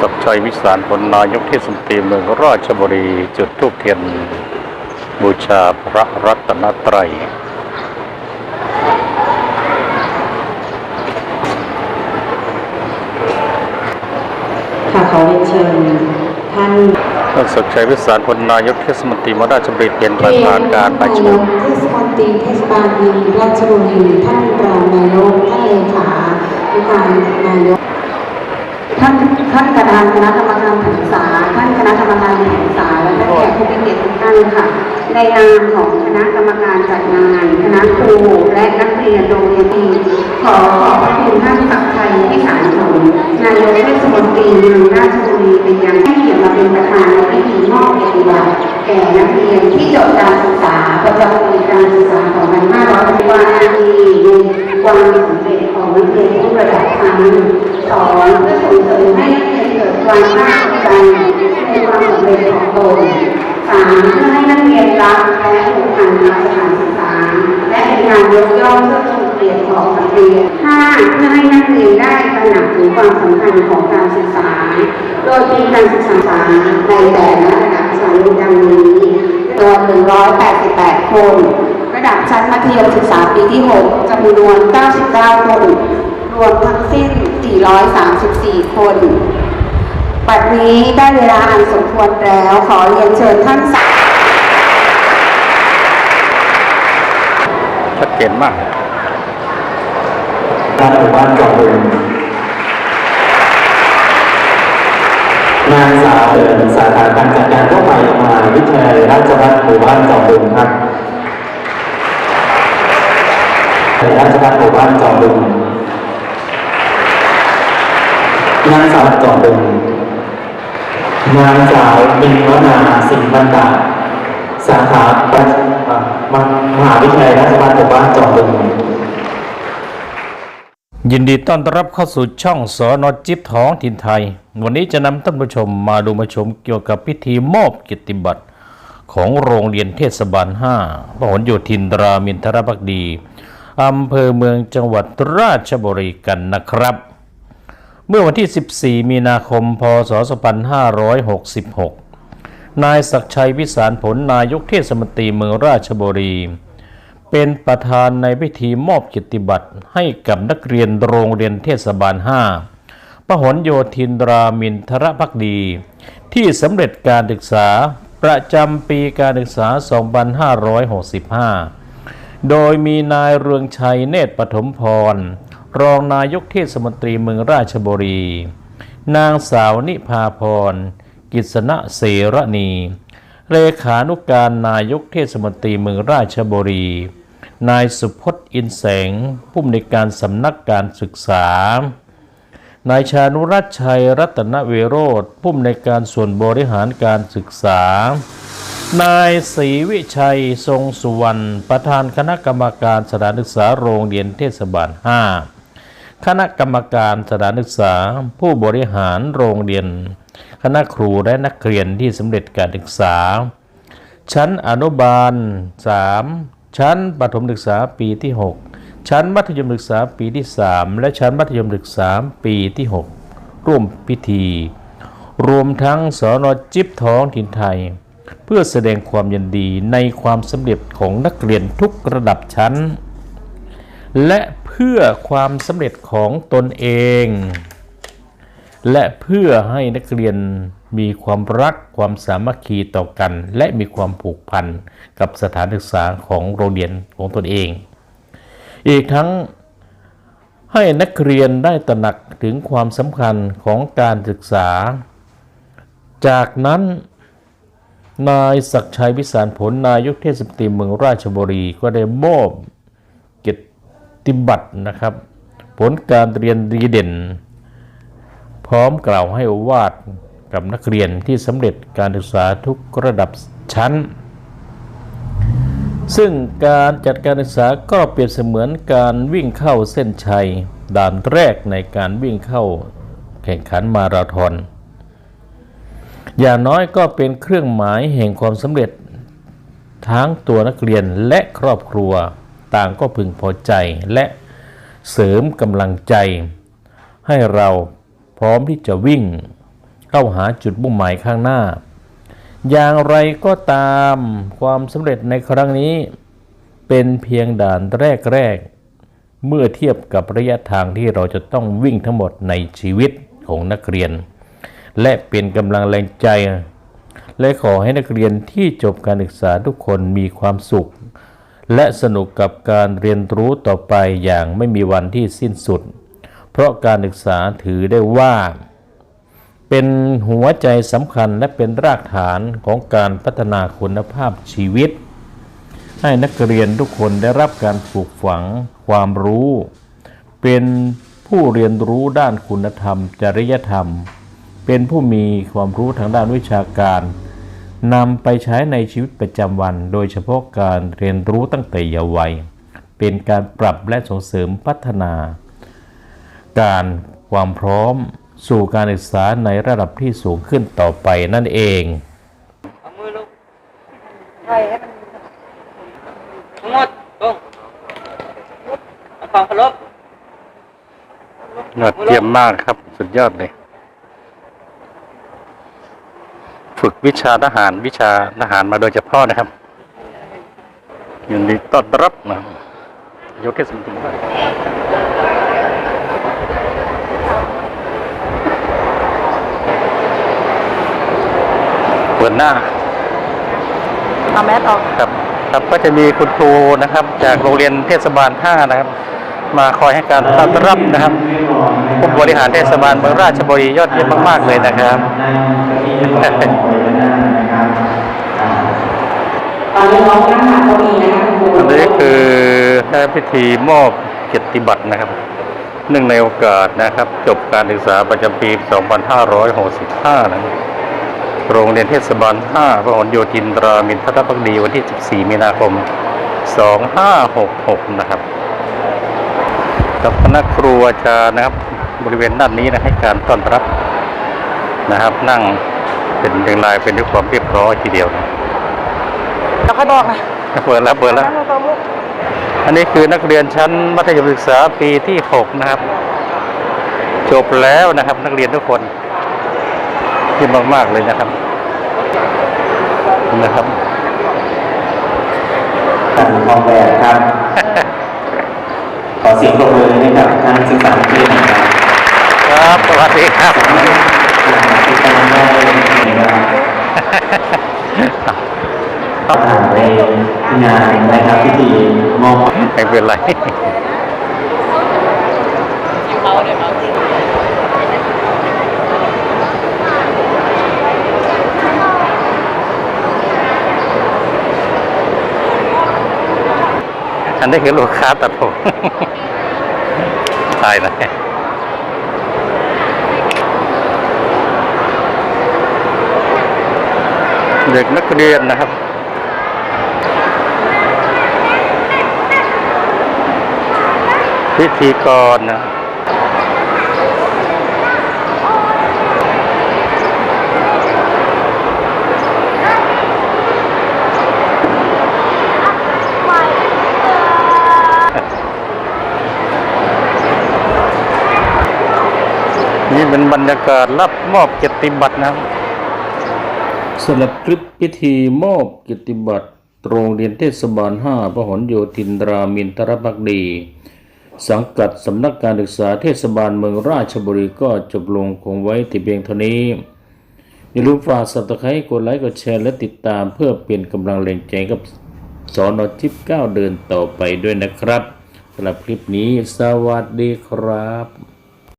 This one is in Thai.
ศักดิ์ชัยวิสารผลนายกเทศมนตรีเมืองราชบุรีจุดทูปเทียน บูชาพระรัตนตรัยค่ะขอเรียนเชิญท่านท่านศักดิ์ชัยวิสารผลนายกเทศมนตรีเมืองราชบุรีเป็นประธานการประชุมเทศมนตรีเทศบาลเมืองราชบุรีท่านรองนายกท่านเลขานุการนายก ท่านประธานคณะกรรมการศึกษา ท่านคณะกรรมการศึกษา และท่านแขกผู้มีเกียรติทุกท่านค่ะ ในนามของคณะกรรมการจัดงาน คณะครูและนักเรียนโรงเรียนดีขอขอบพระคุณท่านศักดิ์ชัยพิสารผลนายกเทศมนตรีเมืองราชบุรีเป็นย่างให้เกียรติมาเป็นประธานในพิธีมอบเกียรติบัตรแก่นักเรียนที่จบการศึกษาประจำปีการศึกษา2565ว่ามีในความสำเร็จของนักเรียนทุกระดับชั้น สอนเพื่อส่งเสริมให้นักเรียนเกิดความภาคภูมิใจในความสำเร็จของตนสามเพื่อให้นักเรียนรักและผูกพันกับสถานศึกษา และเป็นการยกย่องเพื่อชมเกียรติของนักเรียนห้าเพื่อให้นักเรียนได้ตระหนักถึงความสำคัญของการศึกษา โดยมีการศึกษาในแต่ละระดับชั้นดังนี้รวม188 คน ระดับชั้นมัธยมศึกษาปีที่ 6จำนวน 99 คน รวมทั้งสิ้น 434 คน ปัจจุบันนี้ได้เวลาอันสมควรแล้ว ขอเรียนเชิญท่านสาชัดเจนมากด้านหมู่บ้านจอมบึงนางสาวเดินสาขาการจัดการทั่วไปมหาวิทยาลัยราชภัฏหมู่บ้านจอมบึงครับราชภัฏหมู่บ้านจอมบึง นางสาวจอมบึงนางสาวมินวนาสิงห์บันดาสาขาปัญมหาวิทยาลัยราชภัฏหมู่บ้านจอมบึงยินดีต้อนรับเข้าสู่ช่องสอนอจิบท้องถิ่นไทย วันนี้จะนำท่านผู้ชมมาดูมาชมเกี่ยวกับพิธีมอบกียรติบัตรของโรงเรียนเทศบาล5พหลโยธินรามินทรภักดีอำเภอเมืองจังหวัดราชบุรีกันนะครับ เมื่อวันที่ 14 มีนาคม พศ 2566 นายศักชัยวิสารผลนายกเทศมนตรีเมืองราชบุรี เป็นประธานในพิธีมอบกียรติบัตรให้กับนักเรียนโรงเรียนเทศบาล5พหลโยธินรามินทรพักดี ที่สำเร็จการศึกษาประจำปีการศึกษา 2565 โดยมีนายเรืองชัยเนตรปฐมพร รองนายกเทศมนตรีเมืองราชบุรี นางสาวนิพาพร กิษณะเสรณี เลขานุการนายกเทศมนตรีเมืองราชบุรี นายสุพจน์อินแสง ผู้อำนวยการสำนักการศึกษา นายชานุรัชชัยรัตนเวโรธผู้อำนวยการส่วนบริหารการศึกษา นายศรีวิชัยทรงสุวรรณ ประธานคณะกรรมการสถานศึกษาโรงเรียนเทศบาล 5 คณะกรรมการสถานศึกษา ผู้บริหารโรงเรียน คณะครูและนักเรียนที่สำเร็จการศึกษา ชั้นอนุบาล 3 ชั้นประถมศึกษาปีที่ 6 ชั้นมัธยมศึกษาปีที่ 3 และชั้นมัธยมศึกษาปีที่ 6 ร่วมพิธี รวมทั้งสอนอจิบท้องถิ่นไทย เพื่อแสดงความยินดีในความสำเร็จของนักเรียนทุกระดับชั้น และเพื่อความสำเร็จของตนเอง และเพื่อให้นักเรียนมีความรักความสามัคคีต่อกัน และมีความผูกพันกับสถานศึกษาของโรงเรียนของตนเอง อีกทั้งให้นักเรียนได้ตระหนักถึงความสำคัญของการศึกษา จากนั้นนายศักชัยวิสารผลนายกเทศมนตรีเมืองราชบุรีก็ได้มอบ ติบัตรนะครับ ผลการเรียนดีเด่น พร้อมกล่าวให้อวาดกับนักเรียนที่สำเร็จการศึกษาทุกระดับชั้น ซึ่งการจัดการศึกษาก็เปรียบเสมือนการวิ่งเข้าเส้นชัย ด่านแรกในการวิ่งเข้าแข่งขันมาราธอน อย่างน้อยก็เป็นเครื่องหมายแห่งความสำเร็จทั้งตัวนักเรียนและครอบครัว ต่างก็พึงพอใจและเสริมกำลังใจ ให้เราพร้อมที่จะวิ่ง เข้าหาจุดมุ่งหมายข้างหน้า อย่างไรก็ตามความสำเร็จในครั้งนี้ เป็นเพียงด่านแรกๆ เมื่อเทียบกับระยะทางที่เราจะต้องวิ่งทั้งหมดในชีวิตของนักเรียน และเป็นกำลังแรงใจ และขอให้นักเรียนที่จบการศึกษาทุกคนมีความสุข และสนุกกับการเรียนรู้ต่อไปอย่างไม่มีวันที่สิ้นสุด เพราะการศึกษาถือได้ว่า เป็นหัวใจสำคัญและเป็นรากฐานของการพัฒนาคุณภาพชีวิต ให้นักเรียนทุกคนได้รับการปลูกฝังความรู้ เป็นผู้เรียนรู้ด้านคุณธรรม จริยธรรม เป็นผู้มีความรู้ทางด้านวิชาการ นำไปใช้ในชีวิตประจำวัน โดยเฉพาะการเรียนรู้ตั้งแต่เยาว์วัย เป็นการปรับและส่งเสริมพัฒนา การความพร้อมสู่การศึกษาในระดับที่สูงขึ้นต่อไปนั่นเองเอามือลงทั้งหมดลงเอาความเคารพยอดเยี่ยมมากครับ สุดยอดเลย ฝึกวิชาทหารวิชาทหารมาโดยเฉพาะนะครับยินดีต้อนรับนะยกเทศมนตรีบ้านเปิดหน้าเอาแมสออกครับ ครับก็จะมีคุณครูนะครับ จากโรงเรียนเทศบาล 5 นะครับ มาคอยให้การต้อนรับนะครับ ผู้บริหารเทศบาลเมืองราชบุรียอดเยี่ยมมากๆเลยนะครับตอนนี้น้องนั่งหาเก้าอี้นะคะคุณครูอันนี้คือพิธีมอบเกียรติบัตรนะครับเนื่องในโอกาสนะครับ จบการศึกษาประจำปี 2565 นะครับโรงเรียนเทศบาล 5พหลโยธินตรามินทรพักดีวันที่ 14 มีนาคม 2566 นะครับ กับคณะครูอาจารย์นะครับ บริเวณด้านนี้นะให้การต้อนรับนะครับ นั่งเป็นเรียงรายเป็นด้วยความเรียบร้อยทีเดียวนะเราค่อยบอกนะเปิดแล้วเปิดแล้วนั่งตรงลูกอันนี้คือนักเรียนชั้นมัธยมศึกษาปีที่6นะครับ จบแล้วนะครับ นักเรียนทุกคนที่มากๆเลยนะครับนะครับการทองแบบครับ ขอเสียงปรบมือให้กับท่านศึกษาที่นะครับครับ สวัสดีครับที่กำลังได้นะครับผ่านไปงานนะครับพิธีมอบไม่เป็นไร อันนี้คือลูกค้าตัดผม ตายแล้ว เด็กนักเรียนนะครับ พิธีกรนะนี่เป็นบรรยากาศรับมอบเกียรติบัตรนะครับ สำหรับคลิปพิธีมอบเกียรติบัตรโรงเรียนเทศบาล 5 พหลโยธินรามินทรพักดี สังกัดสำนักการศึกษาเทศบาลเมืองราชบุรีก็จบลงคงไว้ที่เพียงเท่านี้ อย่าลืมฝากสับตะไคร้กดไลค์กดแชร์และติดตามเพื่อเป็นกำลังแรงใจกับสอนอทิพย์ก้าวเดินต่อไปด้วยนะครับสำหรับคลิปนี้สวัสดีครับ